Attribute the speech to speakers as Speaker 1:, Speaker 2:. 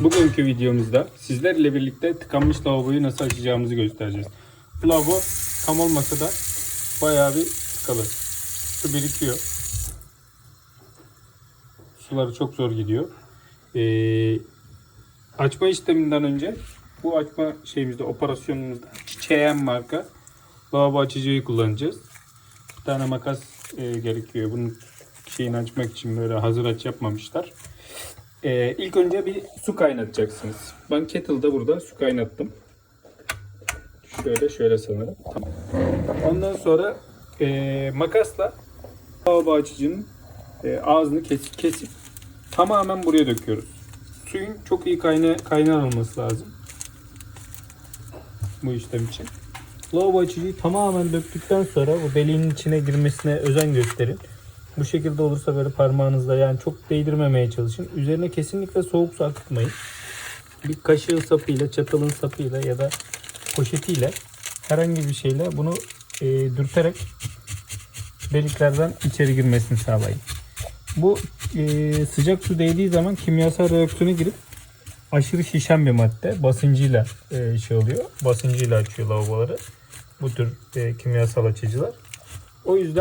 Speaker 1: Bugünkü videomuzda sizlerle birlikte tıkanmış lavaboyu nasıl açacağımızı göstereceğiz. Bu lavabo tam olmasa da bayağı bir tıkalı. Su birikiyor. Suları çok zor gidiyor. Ee, açma işleminden önce bu açma şeyimizde operasyonumuzda Çiçeğen marka lavabo açıcıyı kullanacağız. Bir tane makas e, gerekiyor. Bunun şeyini açmak için böyle hazır aç yapmamışlar. Ee, ilk önce bir su kaynatacaksınız. Ben kettle'da burada su kaynattım. Şöyle şöyle sanırım. Tamam. Ondan sonra e, makasla lavabo açıcının e, ağzını kesip, kesip tamamen buraya döküyoruz. Suyun çok iyi kayna kaynar olması lazım. Bu işlem için. Lavabo açıcıyı tamamen döktükten sonra bu deliğin içine girmesine özen gösterin. Bu şekilde olursa böyle parmağınızla yani çok değdirmemeye çalışın. Üzerine kesinlikle soğuk su akıtmayın. Bir kaşığın sapıyla, çatalın sapıyla ya da poşetiyle herhangi bir şeyle bunu e, dürterek deliklerden içeri girmesini sağlayın. Bu e, sıcak su değdiği zaman kimyasal reaksiyona girip aşırı şişen bir madde. Basıncıyla e, şey oluyor. Basıncıyla açıyor lavaboları. Bu tür e, kimyasal açıcılar. O yüzden